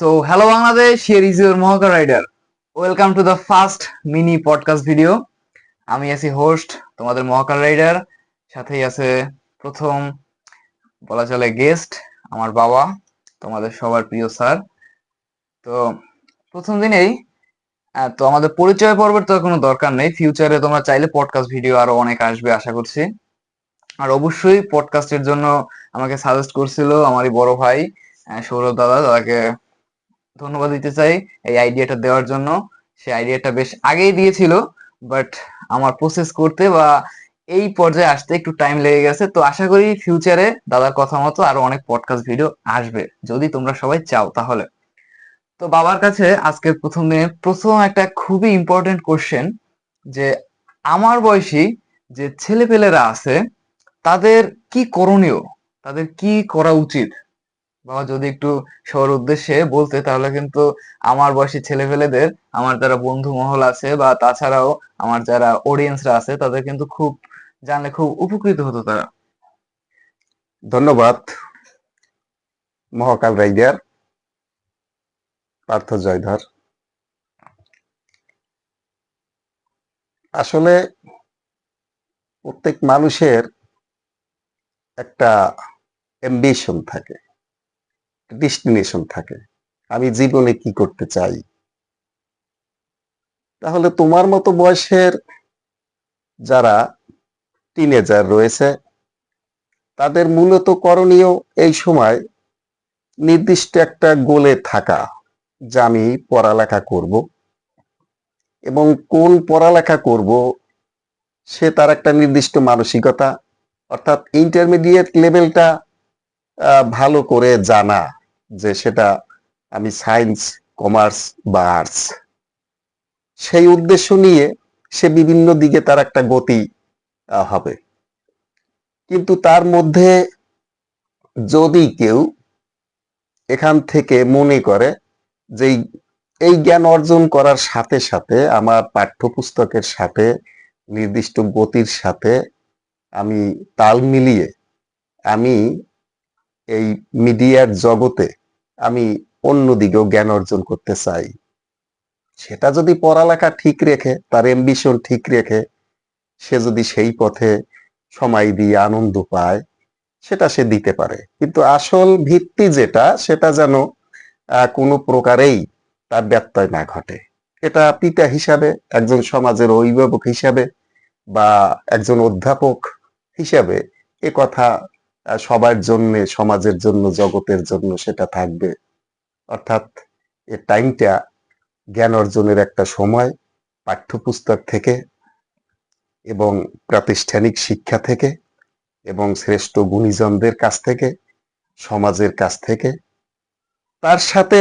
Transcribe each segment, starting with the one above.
So, hello Bangladesh here is your Mohaka rider welcome to the first mini podcast video আমি আছি host তোমাদের মহাকাল rider সাথেই আছে প্রথম বলা চলে গেস্ট আমার বাবা তোমাদের সবার প্রিয় স্যার তো প্রথম দিনেই তো আমাদের পরিচয় পর্বের তো কোনো দরকার নেই। ফিউচারে তোমরা চাইলে পডকাস্ট ভিডিও আরও অনেক আসবে আশা করছি। আর অবশ্যই পডকাস্টের জন্য আমাকে সাজেস্ট করছিল আমারই বড় ভাই সৌরভ দাদা দাদাকে ধন্যবাদ দিতে চাই এই আইডিয়াটা দেওয়ার জন্য। সে আইডিয়াটা বেশ আগেই দিয়েছিল বাট আমার প্রসেস করতে বা এই পর্যায়ে আসতে একটু টাইম লেগে গেছে। তো আশা করি ফিউচারে দাদার কথা মতো আরও অনেক পডকাস্ট ভিডিও আসবে। যদি তোমরা সবাই চাও তাহলে। তো বাবার কাছে আজকের প্রথম দিনে প্রথম একটা খুবই ইম্পর্টেন্ট কোশ্চেন যে আমার বয়সী যে ছেলেপেলেরা আছে, তাদের কি করণীয়? তাদের কি করা উচিত? বাবা যদি একটু সবার উদ্দেশ্যে বলতে, তাহলে কিন্তু আমার বয়সী ছেলে ছেলেপেলেদের, আমার যারা বন্ধু মহল আছে বা তাছাড়াও আমার যারা অডিয়েন্সরা আছে, তাদের কিন্তু খুব জানলে খুব উপকৃত হতো তারা। ধন্যবাদ। মহাকাল রাইডার পার্থ জয়ধর। আসলে প্রত্যেক মানুষের একটা অ্যাম্বিশন থাকে। ডেস্টিনেশন থাকে। আমি জীবনে কি করতে চাই? তাহলে তোমার মতো বয়সের যারা টিনেজার রয়েছে, তাদের মূলত করণীয় এই সময় নির্দিষ্ট একটা গোলে থাকা যে আমি পড়ালেখা করব। এবং কোন পড়ালেখা করব, সে তার একটা নির্দিষ্ট মানসিকতা, অর্থাৎ ইন্টারমিডিয়েট লেভেলটা ভালো করে জানা। যে সেটা আমি সায়েন্স, কমার্স বা আর্টস। সেই উদ্দেশ্য নিয়ে সে বিভিন্ন দিকে তার একটা গতি হবে। কিন্তু তার মধ্যে যদি কেউ এখান থেকে মনে করে যে এই জ্ঞান অর্জন করার সাথে সাথে, আমার পাঠ্যপুস্তকের সাথে, নির্দিষ্ট গতির সাথে আমি তাল মিলিয়ে আমি এই মিডিয়ার জগতে আমি অন্যদিকেও জ্ঞান অর্জন করতে চাই। সেটা যদি পড়ালেখা ঠিক রেখে, তার এম্বিশন ঠিক রেখে, সে যদি সেই পথে সময় দিয়ে আনন্দ পায়, সেটা সে দিতে পারে। কিন্তু আসল ভিত্তি যেটা, সেটা যেন কোনো প্রকারেই তার ব্যত্যয় না ঘটে। এটা পিতা হিসাবে, একজন সমাজের অভিভাবক হিসাবে বা একজন অধ্যাপক হিসাবে এ কথা সবার জন্য, সমাজের জন্য, জগতের জন্য সেটা থাকবে। অর্থাৎ এ টাইমটা জ্ঞান অর্জনের একটা সময়, পাঠ্যপুস্তক থেকে এবং প্রাতিষ্ঠানিক শিক্ষা থেকে এবং শ্রেষ্ঠ গুণীজনদের কাছ থেকে, সমাজের কাছ থেকে। তার সাথে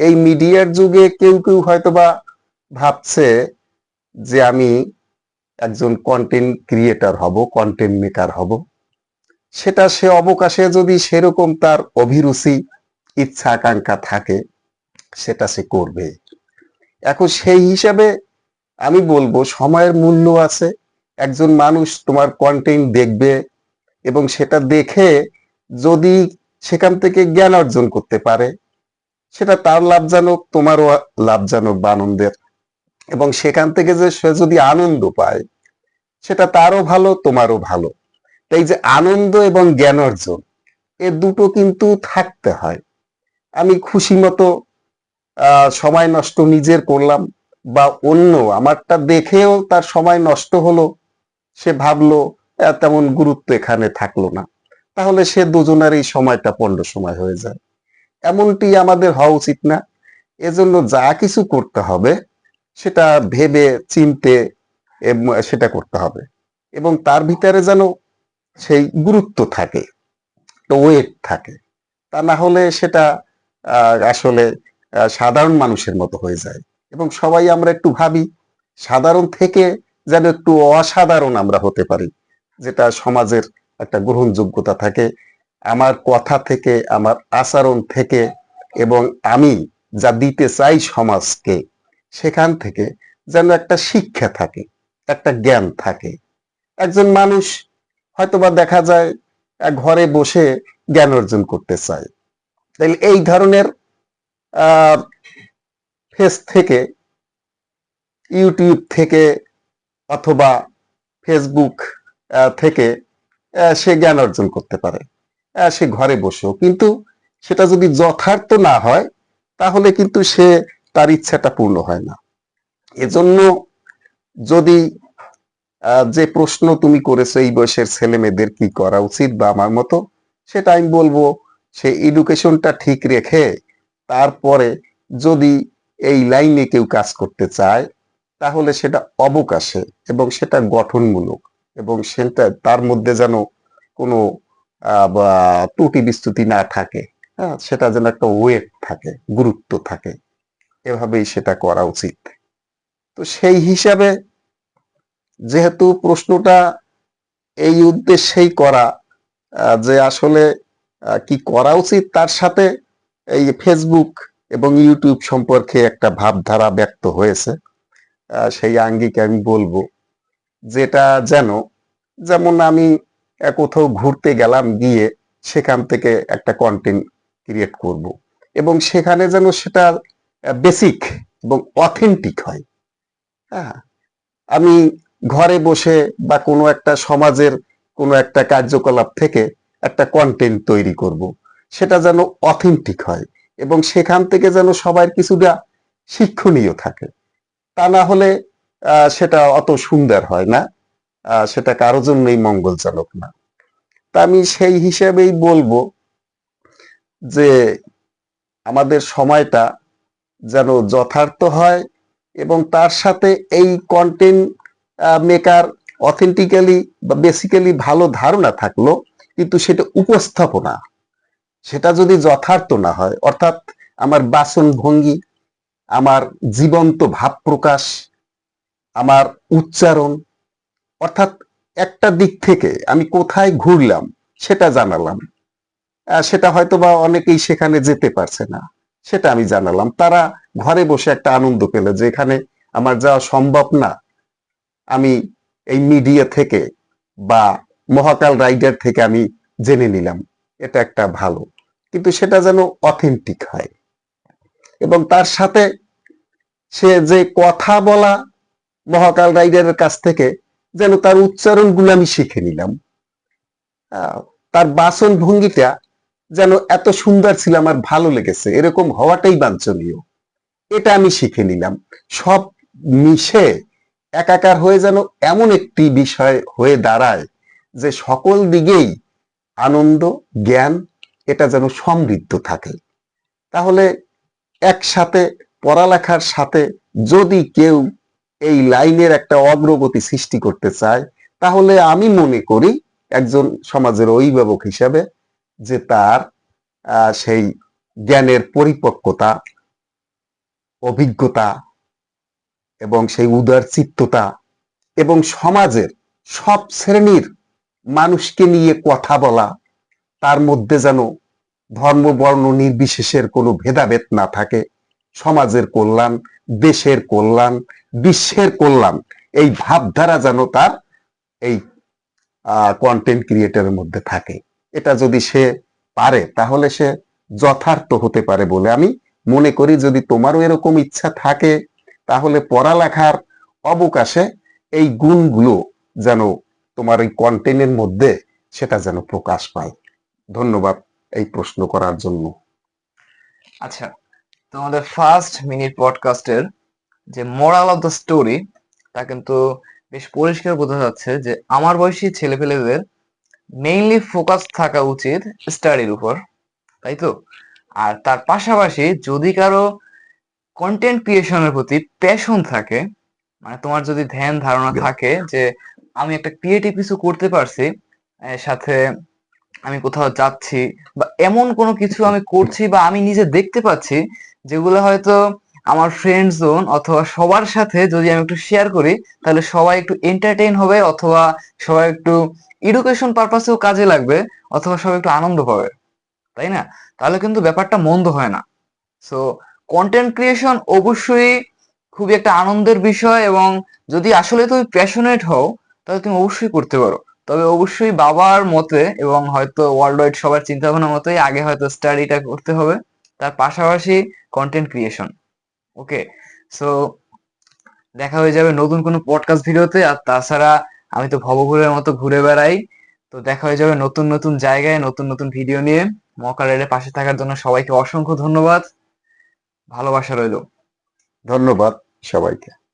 এই মিডিয়ার যুগে কেউ কেউ হয়তোবা ভাবছে যে আমি একজন কন্টেন্ট ক্রিয়েটর হব কন্টেন্ট মেকার হব। সেটা সে অবকাশে যদি সেরকম তার অভিরুচি, ইচ্ছা, আকাঙ্ক্ষা থাকে, সেটা সে করবে। এখন সেই হিসাবে আমি বলব, সময়ের মূল্য আছে। একজন মানুষ তোমার কন্টেন্ট দেখবে এবং সেটা দেখে যদি সেখান থেকে জ্ঞান অর্জন করতে পারে, সেটা তার লাভজনক, তোমারও লাভজনক বা আনন্দের। এবং সেখান থেকে যে সে যদি আনন্দ পায়, সেটা তারও ভালো, তোমারও ভালো। তাই যে আনন্দ এবং জ্ঞান অর্জন, এ দুটো কিন্তু থাকতে হয়। আমি খুশি মতো সময় নষ্ট নিজের করলাম বা অন্য আমারটা দেখেও তার সময় নষ্ট হলো, সে ভাবলো তেমন গুরুত্ব এখানে থাকল না। তাহলে সে দুজনের এই সময়টা পণ্ড সময় হয়ে যায়। এমনটি আমাদের হওয়া উচিত না। এজন্য যা কিছু করতে হবে, সেটা ভেবে, চিনতে সেটা করতে হবে। এবং তার ভিতরে যেন সেই গুরুত্ব থাকে ওয়েট থাকে। তা না হলে সেটা আসলে সাধারণ মানুষের মতো হয়ে যায়। এবং সবাই আমরা একটু ভাবি, সাধারণ থেকে যেন একটু অসাধারণ আমরা হতে পারি, যেটা সমাজের একটা গ্রহণযোগ্যতা থাকে। আমার কথা থেকে, আমার আচরণ থেকে, এবং আমি যা দিতে চাই সমাজকে, সেখান থেকে যেন একটা শিক্ষা থাকে, একটা জ্ঞান থাকে। একজন মানুষ হয়তোবা দেখা যায় ঘরে বসে জ্ঞান অর্জন করতে চায়। তাহলে এই ধরনের ফেস থেকে ইউটিউব থেকে অথবা ফেসবুক থেকে সে জ্ঞান অর্জন করতে পারে। সে ঘরে বসেও। কিন্তু সেটা যদি যথার্থ না হয়, তাহলে কিন্তু সে তার ইচ্ছাটা পূর্ণ হয় না। এজন্য যদি যে প্রশ্ন তুমি করেছ, এই বয়সের ছেলে মেয়েদের কি করা উচিত বা আমার মতো? সেটা আমি বলব, সে এডুকেশনটা ঠিক রেখে তারপরে যদি এই লাইনে কেউ কাজ করতে চায়, তাহলে সেটা অবকাশে এবং সেটা গঠনমূলক এবং সেটা তার মধ্যে যেন কোনো ত্রুটি বিস্তুতি না থাকে হ্যাঁ? সেটা যেন একটা ওয়েট থাকে, গুরুত্ব থাকে। এভাবেই সেটা করা উচিত। তো সেই হিসাবে যেহেতু প্রশ্নটা এই উদ্দেশ্যেই করা যে আসলে কি করা উচিত তার সাথে এই ফেসবুক এবং ইউটিউব সম্পর্কে একটা ভাবধারা ব্যক্ত হয়েছে সেই আঙ্গিকে আমি বলব। যেটা যেন, যেমন আমি কোথাও ঘুরতে গেলাম গিয়ে সেখান থেকে একটা কন্টেন্ট ক্রিয়েট করব এবং সেখানে যেন সেটা বেসিক এবং অথেন্টিক হয়। হ্যাঁ আমি ঘরে বসে বা কোনো একটা সমাজের কোনো একটা কার্যকলাপ থেকে একটা কন্টেন্ট তৈরি করব। সেটা যেন অথেন্টিক হয় এবং সেখান থেকে যেন সবার কিছুটা শিক্ষণীয় থাকে। তা না হলে সেটা অত সুন্দর হয় না। সেটা কারও জন্যই মঙ্গলজনক না। তা আমি সেই হিসেবেই বলব যে আমাদের সময়টা যেন যথার্থ হয় এবং তার সাথে এই কন্টেন্ট মেকার অথেন্টিক্যালি বা বেসিক্যালি ভালো ধারণা থাকল, কিন্তু সেটা উপস্থাপনা। সেটা যদি যথার্থ না হয়, অর্থাৎ আমার বাসন ভঙ্গি, আমার জীবন্ত ভাব প্রকাশ, আমার উচ্চারণ, অর্থাৎ একটা দিক থেকে আমি কোথায় ঘুরলাম, সেটা জানালাম। সেটা হয়তো বা অনেকেই সেখানে যেতে পারছে না, সেটা আমি জানালাম। তারা ঘরে বসে একটা আনন্দ পেল যে এখানে আমার যাওয়া সম্ভব না। আমি এই মিডিয়া থেকে বা মহাকাল রাইডার থেকে আমি জেনে নিলাম। এটা একটা ভালো। কিন্তু সেটা যেন অথেন্টিক হয়। এবং তার সাথে সে যে কথা বলা মহাকাল রাইডারের কাছ থেকে যেন তার উচ্চারণগুলো আমি শিখে নিলাম। তার বাসন ভঙ্গিটা যেন এত সুন্দর ছিল, আমার ভালো লেগেছে। এরকম হওয়াটাই বাঞ্ছনীয়। এটা আমি শিখে নিলাম। সব মিশে একাকার হয়ে যেন এমন একটি বিষয় হয়ে দাঁড়ায় যে সকল দিকেই আনন্দ, জ্ঞান, এটা যেন সমৃদ্ধ থাকে। তাহলে একসাথে পড়ালেখার সাথে যদি কেউ এই লাইনের একটা অগ্রগতি সৃষ্টি করতে চায়, তাহলে আমি মনে করি একজন সমাজের অভিভাবক হিসাবে যে তার সেই জ্ঞানের পরিপক্কতা, অভিজ্ঞতা এবং সেই উদার চিত্ততা এবং সমাজের সব শ্রেণির মানুষকে নিয়ে কথা বলা, তার মধ্যে যেন ধর্ম, বর্ণ নির্বিশেষের কোনো ভেদাভেদ না থাকে। সমাজের কল্যাণ, দেশের কল্যাণ, বিশ্বের কল্যাণ, এই ভাবধারা যেন তার এই কন্টেন্ট ক্রিয়েটারের মধ্যে থাকে। এটা যদি সে পারে, তাহলে সে যথার্থ হতে পারে বলে আমি মনে করি। যদি তোমারও এরকম ইচ্ছা থাকে তাহলে পড়ালেখার অবকাশে এই গুণগুলো যেন তোমার এই কন্টেন্টের মধ্যে সেটা যেন প্রকাশ পায়। ধন্যবাদ এই প্রশ্ন করার জন্য। আচ্ছা তোমাদের ফার্স্ট মিনিট পডকাস্টের যে মোরাল অফ দ্য স্টোরি তা কিন্তু বেশ পরিষ্কার বোঝা যাচ্ছে যে আমার বয়সী ছেলেপেলেদের মেইনলি ফোকাস থাকা উচিত স্টাডির উপর, তাই তো? আর তার পাশাপাশি যদি কারও কন্টেন্ট ক্রিয়েশনের প্রতি প্যাশন থাকে মানে তোমার যদি ধ্যান ধারণা থাকে যে আমি একটা ক্রিয়েটিভ কিছু করতে পারছি সাথে আমি কোথাও যাচ্ছি বা এমন কোনো কিছু আমি করছি বা আমি নিজে দেখতে পাচ্ছি যেগুলো হয়তো আমার ফ্রেন্ড জোন অথবা সবার সাথে যদি আমি একটু শেয়ার করি তাহলে সবাই একটু এন্টারটেইন হবে অথবা সবাই একটু এডুকেশন পারপাসেও কাজে লাগবে অথবা সবাই একটু আনন্দ পাবে তাই না? তাহলে কিন্তু ব্যাপারটা মন্দ হয় না। সো কন্টেন্ট ক্রিয়েশন অবশ্যই খুবই একটা আনন্দের বিষয় এবং যদি আসলে তুমি প্যাশনেট হও, তাহলে তুমি অবশ্যই করতে পারো। তবে অবশ্যই বাবার মতে এবং হয়তো ওয়ার্ল্ড ওয়াইড সবার চিন্তা ভাবনা মতোই আগে হয়তো স্টাডিটা করতে হবে। তার পাশাপাশি কন্টেন্ট ক্রিয়েশন ওকে সো দেখা হয়ে যাবে নতুন কোনো পডকাস্ট ভিডিওতে আর তাছাড়া আমি তো ভবঘুরের মতো ঘুরে বেড়াই। তো দেখা হয়ে যাবে নতুন নতুন জায়গায়, নতুন নতুন ভিডিও নিয়ে। মকারের পাশে থাকার জন্য সবাইকে অসংখ্য ধন্যবাদ। ভালোবাসা রইল। ধন্যবাদ সবাইকে।